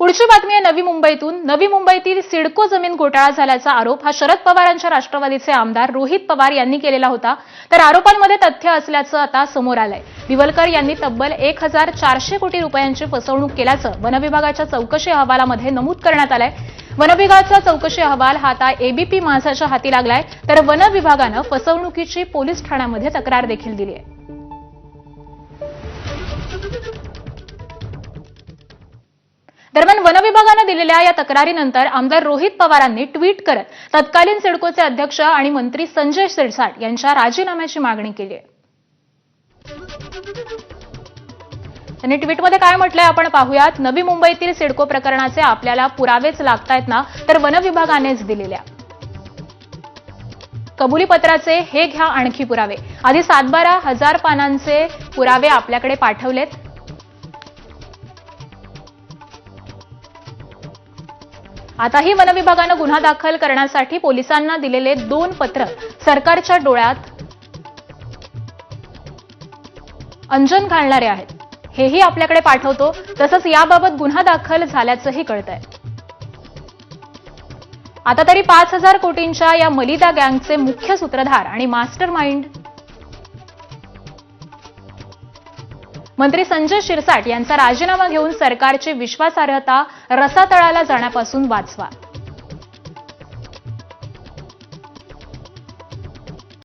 पुढची बातमी आहे नवी मुंबईतून. नवी मुंबईतील सिडको जमीन घोटाळा झाल्याचा आरोप हा शरद पवारांच्या राष्ट्रवादीचे आमदार रोहित पवार यांनी केलेला होता. तर आरोपांमध्ये तथ्य असल्याचं आता समोर आलंय. दिवलकर यांनी तब्बल एक हजार चारशे कोटी रुपयांची फसवणूक केल्याचं वनविभागाच्या चौकशी अहवालामध्ये नमूद करण्यात आलंय. वनविभागाचा चौकशी अहवाल हा आता एबीपी माझाच्या हाती लागलाय. तर वन विभागानं फसवणुकीची पोलीस ठाण्यामध्ये तक्रार देखील दिली आहे दरम्यान वनविभागानं दिलेल्या या तक्रारीनंतर आमदार रोहित पवारांनी ट्विट करत तत्कालीन सिडकोचे अध्यक्ष आणि मंत्री संजय शिरसाट यांच्या राजीनाम्याची मागणी केली आहे. त्यांनी ट्विटमध्ये काय म्हटलंय आपण पाहूयात. नवी मुंबईतील सिडको प्रकरणाचे आपल्याला पुरावेच लागतायत ना तर वनविभागानेच दिलेल्या. कबुली पत्राचे हे घ्या आणखी पुरावे. आधी सातबारा हजार पानांचे पुरावे आपल्याकडे पाठवलेत. आताही वनविभागानं गुन्हा दाखल करण्यासाठी पोलिसांना दिलेले दोन पत्र सरकारच्या डोळ्यात अंजन घालणारे आहेत. हेही आपल्याकडे पाठवतो. तसंच याबाबत गुन्हा दाखल झाल्याचंही कळतंय. आता तरी पाच हजार कोटींच्या या मलिदा गँगचे मुख्य सूत्रधार आणि मास्टर माइंड मंत्री संजय शिरसाट यांचा राजीनामा घेऊन सरकारची विश्वासार्हता रसातळाला जाण्यापासून वाचवा.